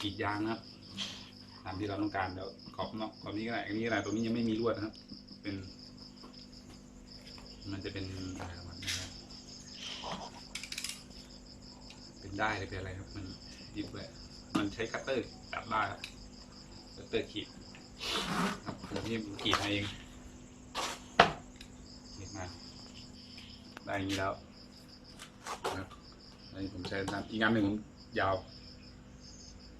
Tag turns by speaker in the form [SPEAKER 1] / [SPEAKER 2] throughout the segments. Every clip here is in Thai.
[SPEAKER 1] กรีดยางนะครับ ตามที่เราต้องการเดี๋ยวขอบนอกขอบนี้ก็ได้อันนี้ก็ได้ตรงนี้ยังไม่มีลวดนะครับ เป็น มันจะเป็นอะไรมาณนี้ครับเป็นได้หรือเป็นอะไรครับ มันยิบเลยมันใช้คัตเตอร์ตัดได้ครับคัตเตอร์ขีดครับผมที่ผมขีดมาเองกรีดมาได้อย่างนี้แล้วนะครับ อันนี้ผมใช้สั้นอีกงานหนึ่งผมยาว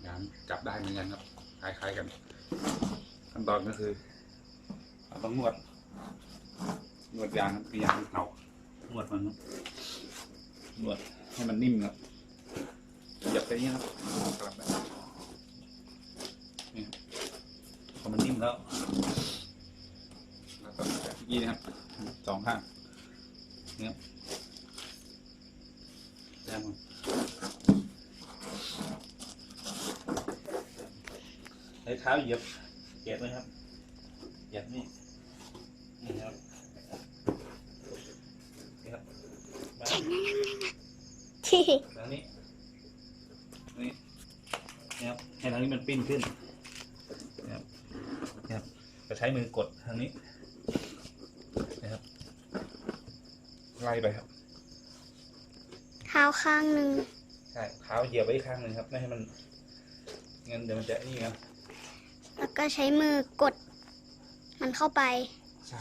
[SPEAKER 1] งานจับได้เหมือนกันครับ คล้ายๆกัน ขั้นตอนก็คือเราต้องนวดนวดยางครับคือยางมันเก่านวดมันครับนวดให้มันนิ่มครับเหยียบไปอย่างนี้ครับกลับไปนี่ครับพอมันนิ่มแล้วแล้วก็แบบนี้นะครับสองข้างนี่ครับแย่มันใช้เท้าเหยียบเหยียบไหมครับเหยียบนี่นี่ครับนี่ครับมา
[SPEAKER 2] ที
[SPEAKER 1] ทางนี้นี่นี่ครับให้ทางนี้มันปิ้นขึ้นนะครับนะครับจะใช้มือกดทางนี้นะครับไล่ไปครับ
[SPEAKER 2] ท้าข้างหนึ่ง
[SPEAKER 1] ใช่เท้าเหยียบไว้อีกข้างหนึ่งครับ ไม่ให้มันงั้นเดี๋ยวมันจะนี่ครับ
[SPEAKER 2] แล้วก็ใช้มือกด มันเข้าไป
[SPEAKER 1] ใช่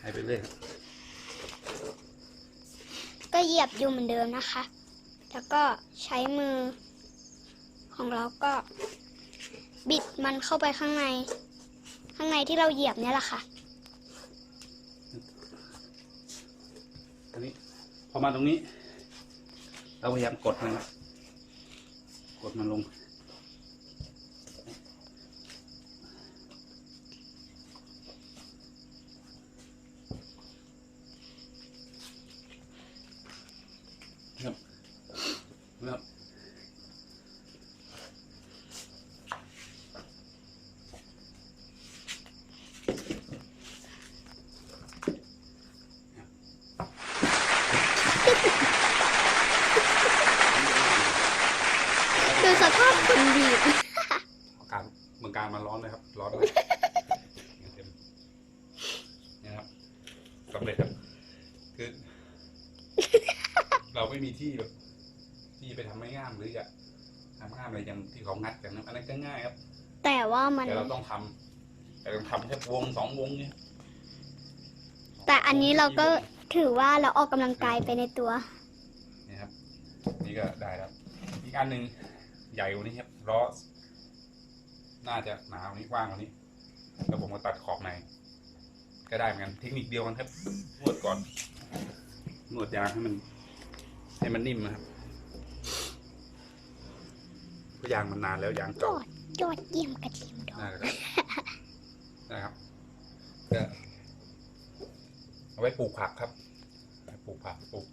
[SPEAKER 1] ให้ไปเรื่อยครับ
[SPEAKER 2] ก็เหยียบอยู่เหมือนเดิมนะคะ แล้วก็ใช้มือของเราก็ บิดมันเข้าไปข้างใน ข้างในที่เราเหยียบเนี่ยแหละค่ะ
[SPEAKER 1] อันนี้พอมาตรงนี้ เราพยายามกดมันกดมันลง ครับ
[SPEAKER 2] ดูสภาพคนบีบ
[SPEAKER 1] อาการเมืองการมันร้อนเลยครับ ร้อนเลยเต็มนี่นะครับสำเร็จครับ คือ เราไม่มีที่แบบที่ไปทำไม้งามหรือจะทำง่ามอะไรอย่างที่เขางัดกันนะอันนั้นก็ง่ายครับ
[SPEAKER 2] แต่ว่ามัน
[SPEAKER 1] แต่เราต้องทำแต่ต้องทำแค่วงสองวงเนี่ย
[SPEAKER 2] แต่อันนี้เราก็ถือว่าเราออกกำลังกายไปในตัว
[SPEAKER 1] นี่ครับ นี่ก็ได้แล้ว อีกอันหนึ่ง ใหญ่กว่านี้ครับล้อน่าจะหนากว่านี้กว้างกว่านี้ แล้วผมก็ตัดขอบใน ก็ได้เหมือนกันเทคนิคเดียวกันครับนวดก่อนนวดยางให้มัน ให้มันนิ่มนะครับเพราะยางมันนานแล้วยาง
[SPEAKER 2] ย
[SPEAKER 1] เก่า
[SPEAKER 2] อดยอดเยี่ยมกระเทียมดอง
[SPEAKER 1] น่าจะนะครับก็เอาไว้ปลูกผักครับไว้ปลูกผักปลูก